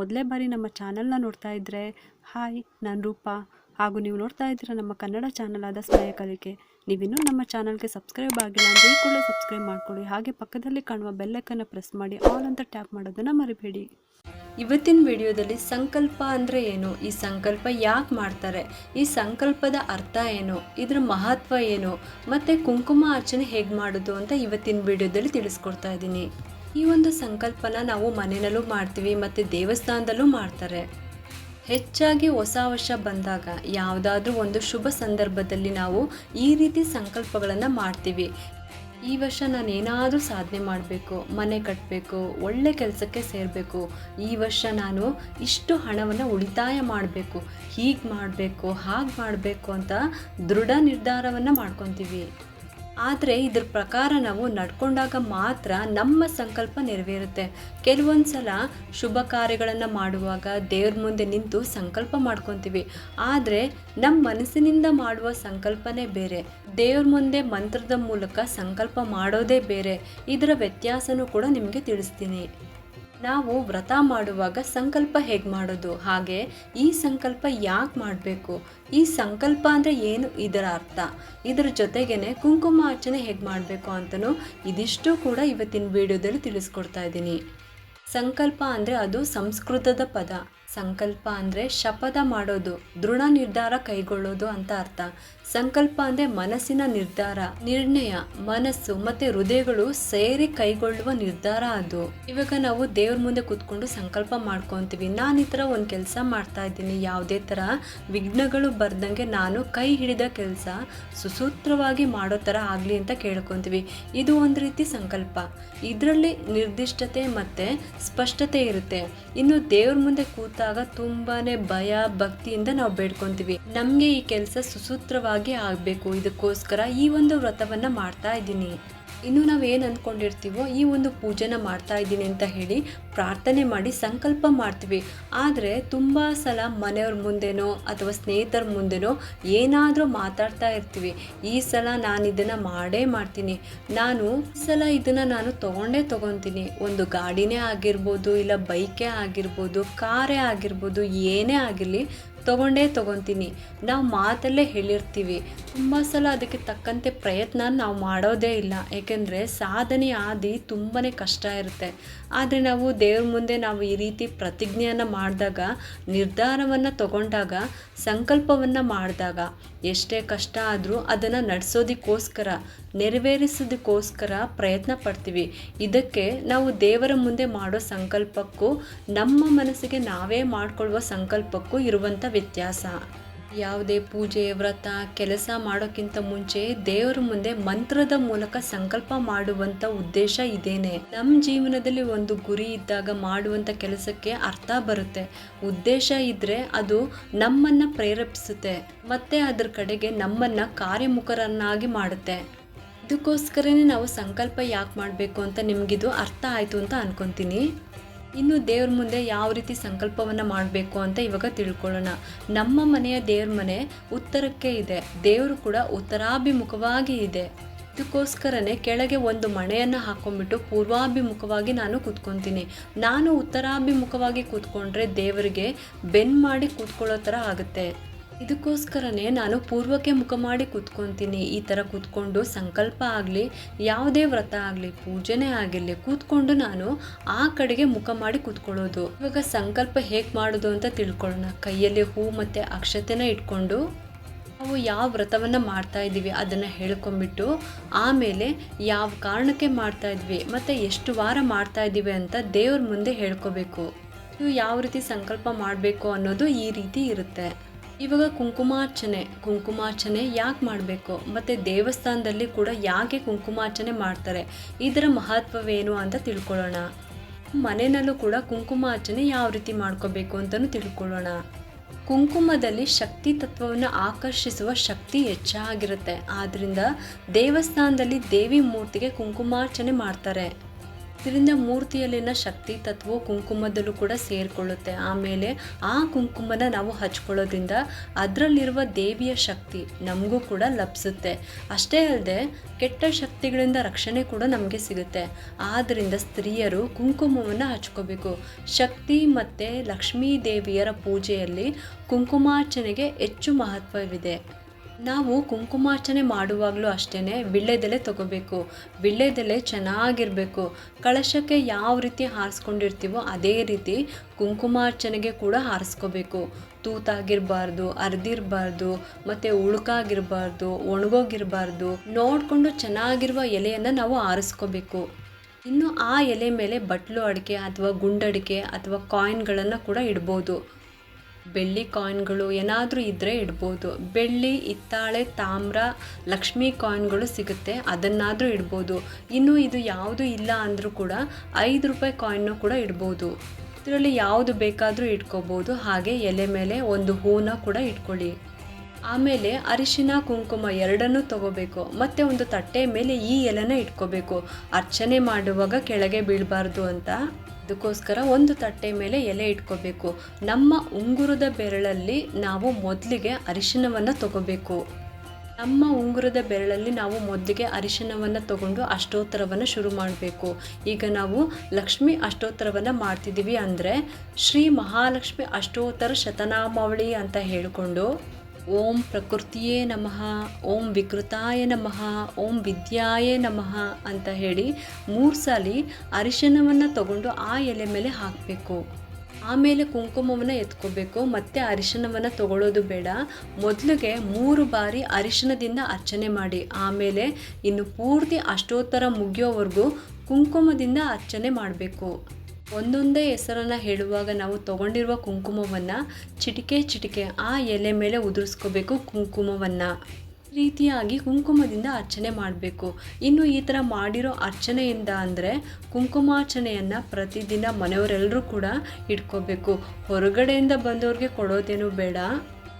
ಮೊದಲೇ ಬಾರಿ ನಮ್ಮ ಚಾನಲ್ನ ನೋಡ್ತಾ ಇದ್ದರೆ ಹಾಯ್, ನಾನು ರೂಪ. ಹಾಗೂ ನೀವು ನೋಡ್ತಾ ಇದ್ದೀರಾ ನಮ್ಮ ಕನ್ನಡ ಚಾನಲ್ ಆದ ಸ್ಮಯ ಕಲಿಕೆ. ನೀವಿನ್ನೂ ನಮ್ಮ ಚಾನಲ್ಗೆ ಸಬ್ಸ್ಕ್ರೈಬ್ ಆಗಿಲ್ಲ ಅಂದರೆ ಈ ಕೂಡಲೇ ಸಬ್ಸ್ಕ್ರೈಬ್ ಮಾಡ್ಕೊಳ್ಳಿ. ಹಾಗೆ ಪಕ್ಕದಲ್ಲಿ ಕಾಣುವ ಬೆಲ್ಲಕ್ಕನ್ನು ಪ್ರೆಸ್ ಮಾಡಿ ಆಲ್ ಅಂತ ಟ್ಯಾಪ್ ಮಾಡೋದನ್ನು ಮರಿಬೇಡಿ. ಇವತ್ತಿನ ವಿಡಿಯೋದಲ್ಲಿ ಸಂಕಲ್ಪ ಅಂದರೆ ಏನು? ಈ ಸಂಕಲ್ಪ ಯಾಕೆ ಮಾಡ್ತಾರೆ? ಈ ಸಂಕಲ್ಪದ ಅರ್ಥ ಏನು? ಇದರ ಮಹತ್ವ ಏನು? ಮತ್ತು ಕುಂಕುಮ ಅರ್ಚನೆ ಹೇಗೆ ಮಾಡೋದು ಅಂತ ಇವತ್ತಿನ ವಿಡಿಯೋದಲ್ಲಿ ತಿಳಿಸ್ಕೊಡ್ತಾ ಇದ್ದೀನಿ. ಈ ಒಂದು ಸಂಕಲ್ಪನ ನಾವು ಮನೆಯಲ್ಲೂ ಮಾಡ್ತೀವಿ ಮತ್ತು ದೇವಸ್ಥಾನದಲ್ಲೂ ಮಾಡ್ತಾರೆ. ಹೆಚ್ಚಾಗಿ ಹೊಸ ವರ್ಷ ಬಂದಾಗ ಯಾವುದಾದ್ರೂ ಒಂದು ಶುಭ ಸಂದರ್ಭದಲ್ಲಿ ನಾವು ಈ ರೀತಿ ಸಂಕಲ್ಪಗಳನ್ನು ಮಾಡ್ತೀವಿ. ಈ ವರ್ಷ ನಾನು ಏನಾದರೂ ಸಾಧನೆ ಮಾಡಬೇಕು, ಮನೆ ಕಟ್ಟಬೇಕು ಒಳ್ಳೆ ಕೆಲಸಕ್ಕೆ ಸೇರಬೇಕು, ಈ ವರ್ಷ ನಾನು ಇಷ್ಟು ಹಣವನ್ನು ಉಳಿತಾಯ ಮಾಡಬೇಕು, ಹೀಗೆ ಮಾಡಬೇಕು, ಹಾಗೆ ಮಾಡಬೇಕು ಅಂತ ದೃಢ ನಿರ್ಧಾರವನ್ನು ಮಾಡ್ಕೊತೀವಿ. ಆದರೆ ಇದ್ರ ಪ್ರಕಾರ ನಾವು ನಡ್ಕೊಂಡಾಗ ಮಾತ್ರ ನಮ್ಮ ಸಂಕಲ್ಪ ನೆರವೇರುತ್ತೆ. ಕೆಲವೊಂದು ಸಲ ಶುಭ ಕಾರ್ಯಗಳನ್ನು ಮಾಡುವಾಗ ದೇವ್ರ ಮುಂದೆ ನಿಂತು ಸಂಕಲ್ಪ ಮಾಡ್ಕೊತೀವಿ. ಆದರೆ ನಮ್ಮ ಮನಸ್ಸಿನಿಂದ ಮಾಡುವ ಸಂಕಲ್ಪನೇ ಬೇರೆ. ದೇವ್ರ ಮುಂದೆ ಮಂತ್ರದ ಮೂಲಕ ಸಂಕಲ್ಪ ಮಾಡೋದೇ ಬೇರೆ. ಇದರ ವ್ಯತ್ಯಾಸನೂ ಕೂಡ ನಿಮಗೆ ತಿಳಿಸ್ತೀನಿ. ನಾವು ವ್ರತ ಮಾಡುವಾಗ ಸಂಕಲ್ಪ ಹೇಗೆ ಮಾಡೋದು? ಹಾಗೆ ಈ ಸಂಕಲ್ಪ ಯಾಕೆ ಮಾಡಬೇಕು? ಈ ಸಂಕಲ್ಪ ಅಂದರೆ ಏನು ಇದರ ಅರ್ಥ? ಇದರ ಜೊತೆಗೇ ಕುಂಕುಮ ಅರ್ಚನೆ ಹೇಗೆ ಮಾಡಬೇಕು ಅಂತಲೂ ಇದಿಷ್ಟು ಕೂಡ ಇವತ್ತಿನ ವಿಡಿಯೋದಲ್ಲಿ ತಿಳಿಸ್ಕೊಡ್ತಾ ಇದ್ದೀನಿ. ಸಂಕಲ್ಪ ಅಂದರೆ ಅದು ಸಂಸ್ಕೃತದ ಪದ. ಸಂಕಲ್ಪ ಅಂದರೆ ಶಪಥ ಮಾಡೋದು, ದೃಢ ನಿರ್ಧಾರ ಕೈಗೊಳ್ಳೋದು ಅಂತ ಅರ್ಥ. ಸಂಕಲ್ಪ ಅಂದರೆ ಮನಸ್ಸಿನ ನಿರ್ಧಾರ, ನಿರ್ಣಯ, ಮನಸ್ಸು ಮತ್ತು ಹೃದಯಗಳು ಸೇರಿ ಕೈಗೊಳ್ಳುವ ನಿರ್ಧಾರ ಅದು. ಇವಾಗ ನಾವು ದೇವ್ರ ಮುಂದೆ ಕೂತ್ಕೊಂಡು ಸಂಕಲ್ಪ ಮಾಡ್ಕೊತೀವಿ. ನಾನು ಈ ಥರ ಒಂದು ಕೆಲಸ ಮಾಡ್ತಾ ಇದ್ದೀನಿ, ಯಾವುದೇ ಥರ ವಿಘ್ನಗಳು ಬರ್ದಂಗೆ ನಾನು ಕೈ ಹಿಡಿದ ಕೆಲಸ ಸುಸೂತ್ರವಾಗಿ ಮಾಡೋ ಥರ ಆಗಲಿ ಅಂತ ಕೇಳ್ಕೊತೀವಿ. ಇದು ಒಂದು ರೀತಿ ಸಂಕಲ್ಪ. ಇದರಲ್ಲಿ ನಿರ್ದಿಷ್ಟತೆ ಮತ್ತು ಸ್ಪಷ್ಟತೆ ಇರುತ್ತೆ. ಇನ್ನು ದೇವ್ರ ಮುಂದೆ ಕೂತಾಗ ತುಂಬಾನೇ ಭಯ, ಭಕ್ತಿಯಿಂದ ನಾವು ಬೇಡ್ಕೊಂತೀವಿ. ನಮಗೆ ಈ ಕೆಲಸ ಸುಸೂತ್ರವಾಗಿ ಆಗಬೇಕು. ಇದಕ್ಕೋಸ್ಕರ ಈ ಒಂದು ವ್ರತವನ್ನು ಮಾಡ್ತಾ ಇದ್ದೀನಿ. ಇನ್ನು ನಾವು ಏನು ಅಂದ್ಕೊಂಡಿರ್ತೀವೋ ಈ ಒಂದು ಪೂಜೆನ ಮಾಡ್ತಾ ಇದ್ದೀನಿ ಅಂತ ಹೇಳಿ ಪ್ರಾರ್ಥನೆ ಮಾಡಿ ಸಂಕಲ್ಪ ಮಾಡ್ತೀವಿ. ಆದರೆ ತುಂಬ ಸಲ ಮನೆಯವ್ರ ಮುಂದೆನೋ ಅಥವಾ ಸ್ನೇಹಿತರ ಮುಂದೆನೋ ಏನಾದರೂ ಮಾತಾಡ್ತಾ ಇರ್ತೀವಿ. ಈ ಸಲ ನಾನು ಇದನ್ನು ಮಾಡೇ ಮಾಡ್ತೀನಿ. ನಾನು ಈ ಸಲ ಇದನ್ನು ನಾನು ತೊಗೊಂಡೇ ತೊಗೊತೀನಿ. ಒಂದು ಗಾಡಿನೇ ಆಗಿರ್ಬೋದು, ಇಲ್ಲ ಬೈಕೇ ಆಗಿರ್ಬೋದು, ಕಾರೇ ಆಗಿರ್ಬೋದು, ಏನೇ ಆಗಿರಲಿ ತೊಗೊಂಡೇ ತೊಗೊತೀನಿ. ನಾವು ಮಾತಲ್ಲೇ ಹೇಳಿರ್ತೀವಿ. ತುಂಬ ಸಲ ಅದಕ್ಕೆ ತಕ್ಕಂತೆ ಪ್ರಯತ್ನ ನಾವು ಮಾಡೋದೇ ಇಲ್ಲ. ಏಕೆಂದರೆ ಸಾಧನೆ ಆದಿ ತುಂಬಾ ಕಷ್ಟ ಇರುತ್ತೆ. ಆದರೆ ನಾವು ದೇವ್ರ ಮುಂದೆ ನಾವು ಈ ರೀತಿ ಪ್ರತಿಜ್ಞೆಯನ್ನು ಮಾಡಿದಾಗ, ನಿರ್ಧಾರವನ್ನು ತಗೊಂಡಾಗ, ಸಂಕಲ್ಪವನ್ನು ಮಾಡಿದಾಗ ಎಷ್ಟೇ ಕಷ್ಟ ಆದರೂ ಅದನ್ನು ನಡೆಸೋದಕ್ಕೋಸ್ಕರ, ನೆರವೇರಿಸೋದಕ್ಕೋಸ್ಕರ ಪ್ರಯತ್ನ ಪಡ್ತೀವಿ. ಇದಕ್ಕೆ ನಾವು ದೇವರ ಮುಂದೆ ಮಾಡೋ ಸಂಕಲ್ಪಕ್ಕೂ, ನಮ್ಮ ಮನಸ್ಸಿಗೆ ನಾವೇ ಮಾಡಿಕೊಳ್ಳುವ ಸಂಕಲ್ಪಕ್ಕೂ ಇರುವಂಥ ವ್ಯತ್ಯಾಸ. ಯಾವುದೇ ಪೂಜೆ, ವ್ರತ, ಕೆಲಸ ಮಾಡೋಕ್ಕಿಂತ ಮುಂಚೆ ದೇವರ ಮುಂದೆ ಮಂತ್ರದ ಮೂಲಕ ಸಂಕಲ್ಪ ಮಾಡುವಂಥ ಉದ್ದೇಶ ಇದೇನೆ. ನಮ್ಮ ಜೀವನದಲ್ಲಿ ಒಂದು ಗುರಿ ಇದ್ದಾಗ ಮಾಡುವಂಥ ಕೆಲಸಕ್ಕೆ ಅರ್ಥ ಬರುತ್ತೆ. ಉದ್ದೇಶ ಇದ್ದರೆ ಅದು ನಮ್ಮನ್ನು ಪ್ರೇರೇಪಿಸುತ್ತೆ. ಮತ್ತು ಅದರ ಕಡೆಗೆ ನಮ್ಮನ್ನು ಕಾರ್ಯಮುಖರನ್ನಾಗಿ ಮಾಡುತ್ತೆ. ಇದಕ್ಕೋಸ್ಕರನೇ ನಾವು ಸಂಕಲ್ಪ ಯಾಕೆ ಮಾಡಬೇಕು ಅಂತ ನಿಮಗಿದು ಅರ್ಥ ಆಯಿತು ಅಂತ ಅನ್ಕೊತೀನಿ. ಇನ್ನು ದೇವ್ರ ಮುಂದೆ ಯಾವ ರೀತಿ ಸಂಕಲ್ಪವನ್ನು ಮಾಡಬೇಕು ಅಂತ ಇವಾಗ ತಿಳ್ಕೊಳ್ಳೋಣ. ನಮ್ಮ ಮನೆಯ ದೇವ್ರ ಮನೆ ಉತ್ತರಕ್ಕೆ ಇದೆ. ದೇವರು ಕೂಡ ಉತ್ತರಾಭಿಮುಖವಾಗಿ ಇದೆ. ಇದಕ್ಕೋಸ್ಕರನೇ ಕೆಳಗೆ ಒಂದು ಮಣೆಯನ್ನು ಹಾಕೊಂಡ್ಬಿಟ್ಟು ಪೂರ್ವಾಭಿಮುಖವಾಗಿ ನಾನು ಕೂತ್ಕೊತೀನಿ. ನಾನು ಉತ್ತರಾಭಿಮುಖವಾಗಿ ಕೂತ್ಕೊಂಡ್ರೆ ದೇವರಿಗೆ ಬೆನ್ ಮಾಡಿ ಕೂತ್ಕೊಳ್ಳೋ ಥರ ಆಗುತ್ತೆ. ಇದಕ್ಕೋಸ್ಕರನೇ ನಾನು ಪೂರ್ವಕ್ಕೆ ಮುಖ ಮಾಡಿ ಕೂತ್ಕೊತೀನಿ. ಈ ಥರ ಕೂತ್ಕೊಂಡು ಸಂಕಲ್ಪ ಆಗಲಿ, ಯಾವುದೇ ವ್ರತ ಆಗಲಿ, ಪೂಜೆನೇ ಆಗಿರಲಿ, ಕೂತ್ಕೊಂಡು ನಾನು ಆ ಕಡೆಗೆ ಮುಖ ಮಾಡಿ ಕೂತ್ಕೊಳ್ಳೋದು. ಇವಾಗ ಸಂಕಲ್ಪ ಹೇಗೆ ಮಾಡೋದು ಅಂತ ತಿಳ್ಕೊಳ್ಳೋಣ. ಕೈಯಲ್ಲಿ ಹೂ ಮತ್ತು ಅಕ್ಷತೆನ ಇಟ್ಕೊಂಡು ನಾವು ಯಾವ ವ್ರತವನ್ನು ಮಾಡ್ತಾ ಇದ್ದೀವಿ ಅದನ್ನು ಹೇಳ್ಕೊಂಬಿಟ್ಟು ಆಮೇಲೆ ಯಾವ ಕಾರಣಕ್ಕೆ ಮಾಡ್ತಾ ಇದ್ವಿ, ಮತ್ತು ಎಷ್ಟು ವಾರ ಮಾಡ್ತಾ ಇದ್ದೀವಿ ಅಂತ ದೇವ್ರ ಮುಂದೆ ಹೇಳ್ಕೋಬೇಕು. ನೀವು ಯಾವ ರೀತಿ ಸಂಕಲ್ಪ ಮಾಡಬೇಕು ಅನ್ನೋದು ಈ ರೀತಿ ಇರುತ್ತೆ. ಇವಾಗ ಕುಂಕುಮಾರ್ಚನೆ ಕುಂಕುಮಾರ್ಚನೆ ಯಾಕೆ ಮಾಡಬೇಕು? ಮತ್ತು ದೇವಸ್ಥಾನದಲ್ಲಿ ಕೂಡ ಯಾಕೆ ಕುಂಕುಮಾರ್ಚನೆ ಮಾಡ್ತಾರೆ? ಇದರ ಮಹತ್ವವೇನು ಅಂತ ತಿಳ್ಕೊಳ್ಳೋಣ. ಮನೆಯಲ್ಲೂ ಕೂಡ ಕುಂಕುಮಾರ್ಚನೆ ಯಾವ ರೀತಿ ಮಾಡ್ಕೋಬೇಕು ಅಂತಲೂ ತಿಳ್ಕೊಳ್ಳೋಣ. ಕುಂಕುಮದಲ್ಲಿ ಶಕ್ತಿ ತತ್ವವನ್ನು ಆಕರ್ಷಿಸುವ ಶಕ್ತಿ ಹೆಚ್ಚಾಗಿರುತ್ತೆ. ಆದ್ದರಿಂದ ದೇವಸ್ಥಾನದಲ್ಲಿ ದೇವಿ ಮೂರ್ತಿಗೆ ಕುಂಕುಮಾರ್ಚನೆ ಮಾಡ್ತಾರೆ. ಇದರಿಂದ ಮೂರ್ತಿಯಲ್ಲಿನ ಶಕ್ತಿ ತತ್ವವು ಕುಂಕುಮದಲ್ಲೂ ಕೂಡ ಸೇರಿಕೊಳ್ಳುತ್ತೆ. ಆಮೇಲೆ ಆ ಕುಂಕುಮನ ನಾವು ಹಚ್ಕೊಳ್ಳೋದ್ರಿಂದ ಅದರಲ್ಲಿರುವ ದೇವಿಯ ಶಕ್ತಿ ನಮಗೂ ಕೂಡ ಲಭಿಸುತ್ತೆ ಅಷ್ಟೇ ಅಲ್ಲದೆ ಕೆಟ್ಟ ಶಕ್ತಿಗಳಿಂದ ರಕ್ಷಣೆ ಕೂಡ ನಮಗೆ ಸಿಗುತ್ತೆ. ಆದ್ದರಿಂದ ಸ್ತ್ರೀಯರು ಕುಂಕುಮವನ್ನು ಹಚ್ಕೋಬೇಕು. ಶಕ್ತಿ ಮತ್ತು ಲಕ್ಷ್ಮೀ ದೇವಿಯರ ಪೂಜೆಯಲ್ಲಿ ಕುಂಕುಮಾರ್ಚನೆಗೆ ಹೆಚ್ಚು ಮಹತ್ವವಿದೆ. ನಾವು ಕುಂಕುಮಾರ್ಚನೆ ಮಾಡುವಾಗಲೂ ಅಷ್ಟೇ ವಿಳ್ಳೆದೆಲೆ ತಗೋಬೇಕು. ವಿಳ್ಳೆದೆಲೆ ಚೆನ್ನಾಗಿರಬೇಕು. ಕಳಶಕ್ಕೆ ಯಾವ ರೀತಿ ಹಾರಿಸ್ಕೊಂಡಿರ್ತೀವೋ ಅದೇ ರೀತಿ ಕುಂಕುಮಾರ್ಚನೆಗೆ ಕೂಡ ಹಾರಿಸ್ಕೋಬೇಕು. ತೂತಾಗಿರಬಾರ್ದು ಅರ್ದಿರಬಾರ್ದು ಮತ್ತು ಉಳುಕಾಗಿರಬಾರ್ದು, ಒಣಗೋಗಿರಬಾರ್ದು, ನೋಡಿಕೊಂಡು ಚೆನ್ನಾಗಿರುವ ಎಲೆಯನ್ನು ನಾವು ಆರಿಸ್ಕೋಬೇಕು ಇನ್ನು ಆ ಎಲೆ ಮೇಲೆ ಬಟ್ಲು ಅಡಿಕೆ ಅಥವಾ ಗುಂಡಡಿಕೆ ಅಥವಾ ಕಾಯಿನ್ಗಳನ್ನು ಕೂಡ ಇಡ್ಬೋದು. ಬೆಳ್ಳಿ ಕಾಯಿನ್ಗಳು ಏನಾದರೂ ಇದ್ದರೆ ಇಡ್ಬೋದು. ಬೆಳ್ಳಿ, ಹಿತ್ತಾಳೆ, ತಾಮ್ರ, ಲಕ್ಷ್ಮಿ ಕಾಯಿನ್ಗಳು ಸಿಗುತ್ತೆ, ಅದನ್ನಾದರೂ ಇಡ್ಬೋದು. ಇನ್ನು ಇದು ಯಾವುದು ಇಲ್ಲ ಅಂದರೂ ಕೂಡ ಐದು ರೂಪಾಯಿ ಕಾಯಿನ್ನು ಕೂಡ ಇಡ್ಬೋದು. ಇದರಲ್ಲಿ ಯಾವುದು ಬೇಕಾದರೂ ಇಟ್ಕೋಬೋದು. ಹಾಗೆ ಎಲೆ ಮೇಲೆ ಒಂದು ಹೂನ ಕೂಡ ಇಟ್ಕೊಳ್ಳಿ. ಆಮೇಲೆ ಅರಿಶಿನ, ಕುಂಕುಮ ಎರಡನ್ನೂ ತಗೋಬೇಕು. ಮತ್ತು ಒಂದು ತಟ್ಟೆ ಮೇಲೆ ಈ ಎಲೆನ ಇಟ್ಕೋಬೇಕು. ಅರ್ಚನೆ ಮಾಡುವಾಗ ಕೆಳಗೆ ಬೀಳಬಾರ್ದು ಅಂತ. ಅದಕ್ಕೋಸ್ಕರ ಒಂದು ತಟ್ಟೆ ಮೇಲೆ ಎಲೆ ಇಟ್ಕೋಬೇಕು. ನಮ್ಮ ಉಂಗುರದ ಬೆರಳಲ್ಲಿ ನಾವು ಮೊದಲಿಗೆ ಅರಿಶಿನವನ್ನು ತಗೋಬೇಕು. ನಮ್ಮ ಉಂಗುರದ ಬೆರಳಲ್ಲಿ ನಾವು ಮೊದಲಿಗೆ ಅರಿಶಿನವನ್ನು ತಗೊಂಡು ಅಷ್ಟೋತ್ತರವನ್ನು ಶುರು ಮಾಡಬೇಕು. ಈಗ ನಾವು ಲಕ್ಷ್ಮಿ ಅಷ್ಟೋತ್ತರವನ್ನು ಮಾಡ್ತಿದ್ದೀವಿ ಅಂದರೆ ಶ್ರೀ ಮಹಾಲಕ್ಷ್ಮಿ ಅಷ್ಟೋತ್ತರ ಶತನಾಮಾವಳಿ ಅಂತ ಹೇಳಿಕೊಂಡು ಓಂ ಪ್ರಕೃತಿಯೇ ನಮಃ, ಓಂ ವಿಕೃತಾಯ ನಮಃ, ಓಂ ವಿದ್ಯಾಯೇ ನಮಃ ಅಂತ ಹೇಳಿ ಮೂರು ಸಾಲಿ ಅರಿಶಿನವನ್ನು ತಗೊಂಡು ಆ ಎಲೆ ಮೇಲೆ ಹಾಕಬೇಕು. ಆಮೇಲೆ ಕುಂಕುಮವನ್ನು ಎತ್ಕೋಬೇಕು. ಮತ್ತು ಅರಿಶಿನವನ್ನು ತಗೊಳ್ಳೋದು ಬೇಡ. ಮೊದಲಿಗೆ ಮೂರು ಬಾರಿ ಅರಿಶಿನದಿಂದ ಅರ್ಚನೆ ಮಾಡಿ. ಆಮೇಲೆ ಇನ್ನು ಪೂರ್ತಿ ಅಷ್ಟೋತ್ತರ ಮುಗಿಯೋವರೆಗೂ ಕುಂಕುಮದಿಂದ ಅರ್ಚನೆ ಮಾಡಬೇಕು. ಒಂದೊಂದೇ ಹೆಸರನ್ನು ಹೇಳುವಾಗ ನಾವು ತಗೊಂಡಿರುವ ಕುಂಕುಮವನ್ನು ಚಿಟಿಕೆ ಚಿಟಿಕೆ ಆ ಎಲೆ ಮೇಲೆ ಉದುರಿಸ್ಕೋಬೇಕು ಕುಂಕುಮವನ್ನು. ರೀತಿಯಾಗಿ ಕುಂಕುಮದಿಂದ ಅರ್ಚನೆ ಮಾಡಬೇಕು. ಇನ್ನು ಈ ಥರ ಮಾಡಿರೋ ಅರ್ಚನೆಯಿಂದ ಅಂದರೆ ಕುಂಕುಮಾರ್ಚನೆಯನ್ನು ಪ್ರತಿದಿನ ಮನೆಯವರೆಲ್ಲರೂ ಕೂಡ ಇಟ್ಕೋಬೇಕು. ಹೊರಗಡೆಯಿಂದ ಬಂದವ್ರಿಗೆ ಕೊಡೋದೇನು ಬೇಡ.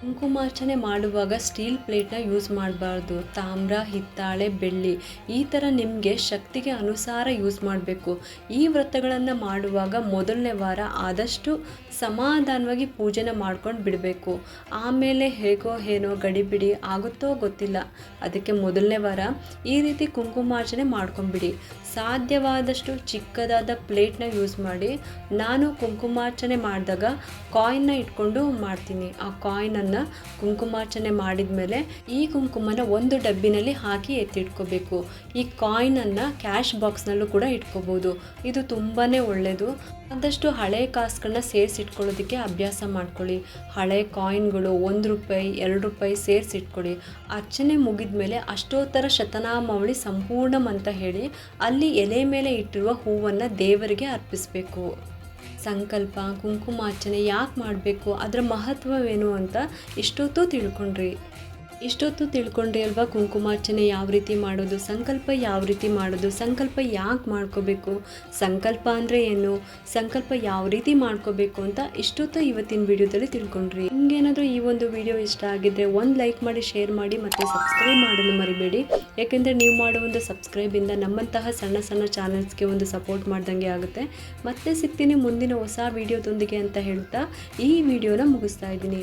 ಕುಂಕುಮಾರ್ಚನೆ ಮಾಡುವಾಗ ಸ್ಟೀಲ್ ಪ್ಲೇಟ್ನ ಯೂಸ್ ಮಾಡಬಾರ್ದು. ತಾಮ್ರ, ಹಿತ್ತಾಳೆ, ಬೆಳ್ಳಿ ಈ ಥರ ನಿಮಗೆ ಶಕ್ತಿಗೆ ಅನುಸಾರ ಯೂಸ್ ಮಾಡಬೇಕು. ಈ ವ್ರತಗಳನ್ನು ಮಾಡುವಾಗ ಮೊದಲನೇ ವಾರ ಆದಷ್ಟು ಸಮಾಧಾನವಾಗಿ ಪೂಜೆನ ಮಾಡ್ಕೊಂಡು ಬಿಡಬೇಕು. ಆಮೇಲೆ ಹೇಗೋ ಏನೋ ಗಡಿಬಿಡಿ ಆಗುತ್ತೋ ಗೊತ್ತಿಲ್ಲ. ಅದಕ್ಕೆ ಮೊದಲನೇ ವಾರ ಈ ರೀತಿ ಕುಂಕುಮಾರ್ಚನೆ ಮಾಡ್ಕೊಂಬಿಡಿ ಸಾಧ್ಯವಾದಷ್ಟು ಚಿಕ್ಕದಾದ ಪ್ಲೇಟ್ನ ಯೂಸ್ ಮಾಡಿ ನಾನು ಕುಂಕುಮಾರ್ಚನೆ ಮಾಡಿದಾಗ ಕಾಯಿನ್ನ ಇಟ್ಕೊಂಡು ಮಾಡ್ತೀನಿ. ಆ ಕಾಯಿನನ್ನು ಕುಂಕುಮಾರ್ಚನೆ ಮಾಡಿದ ಮೇಲೆ ಈ ಕುಂಕುಮನ ಒಂದು ಡಬ್ಬಿನಲ್ಲಿ ಹಾಕಿ ಎತ್ತಿಟ್ಕೋಬೇಕು. ಈ ಕಾಯಿನನ್ನು ಕ್ಯಾಶ್ ಬಾಕ್ಸ್ನಲ್ಲೂ ಕೂಡ ಇಟ್ಕೋಬೋದು. ಇದು ತುಂಬಾ ಒಳ್ಳೆಯದು ಆದಷ್ಟು ಹಳೆ ಕಾಸುಗಳನ್ನ ಸೇರಿಸಿಟ್ಕೊಳ್ಳೋದಕ್ಕೆ ಅಭ್ಯಾಸ ಮಾಡ್ಕೊಳ್ಳಿ. ಹಳೆ ಕಾಯಿನ್ಗಳು ಒಂದು ರೂಪಾಯಿ, ಎರಡು ರೂಪಾಯಿ ಸೇರಿಸಿಟ್ಕೊಳ್ಳಿ. ಅರ್ಚನೆ ಮುಗಿದ ಮೇಲೆ ಅಷ್ಟೋತ್ತರ ಶತನಾಮಾವಳಿ ಸಂಪೂರ್ಣಂ ಅಂತ ಹೇಳಿ ಅಲ್ಲಿ ಎಲೆ ಮೇಲೆ ಇಟ್ಟಿರುವ ಹೂವನ್ನು ದೇವರಿಗೆ ಅರ್ಪಿಸಬೇಕು. ಸಂಕಲ್ಪ ಕುಂಕುಮಾರ್ಚನೆ ಯಾಕೆ ಮಾಡಬೇಕು? ಅದರ ಮಹತ್ವವೇನು ಅಂತ ಇಷ್ಟೊತ್ತು ತಿಳ್ಕೊಂಡ್ರಿ. ಇಷ್ಟೊತ್ತು ತಿಳ್ಕೊಂಡ್ರಿ ಅಲ್ವಾ ಕುಂಕುಮಾರ್ಚನೆ ಯಾವ ರೀತಿ ಮಾಡೋದು, ಸಂಕಲ್ಪ ಯಾವ ರೀತಿ ಮಾಡೋದು, ಸಂಕಲ್ಪ ಯಾಕೆ ಮಾಡ್ಕೋಬೇಕು, ಸಂಕಲ್ಪ ಅಂದರೆ ಏನು, ಸಂಕಲ್ಪ ಯಾವ ರೀತಿ ಮಾಡ್ಕೋಬೇಕು ಅಂತ ಇಷ್ಟೊತ್ತು ಇವತ್ತಿನ ವಿಡಿಯೋದಲ್ಲಿ ತಿಳ್ಕೊಂಡ್ರಿ. ನಿಮ್ಗೇನಾದರೂ ಈ ಒಂದು ವಿಡಿಯೋ ಇಷ್ಟ ಆಗಿದ್ದರೆ ಒಂದು ಲೈಕ್ ಮಾಡಿ, ಶೇರ್ ಮಾಡಿ ಮತ್ತು ಸಬ್ಸ್ಕ್ರೈಬ್ ಮಾಡಲು ಮರಿಬೇಡಿ. ಯಾಕೆಂದರೆ ನೀವು ಮಾಡೋ ಒಂದು ಸಬ್ಸ್ಕ್ರೈಬಿಂದ ನಮ್ಮಂತಹ ಸಣ್ಣ ಸಣ್ಣ ಚಾನಲ್ಸ್ಗೆ ಒಂದು ಸಪೋರ್ಟ್ ಮಾಡ್ದಂಗೆ ಆಗುತ್ತೆ. ಮತ್ತೆ ಸಿಗ್ತೀನಿ ಮುಂದಿನ ಹೊಸ ವಿಡಿಯೋದೊಂದಿಗೆ ಅಂತ ಹೇಳ್ತಾ ಈ ವಿಡಿಯೋನ ಮುಗಿಸ್ತಾ ಇದ್ದೀನಿ.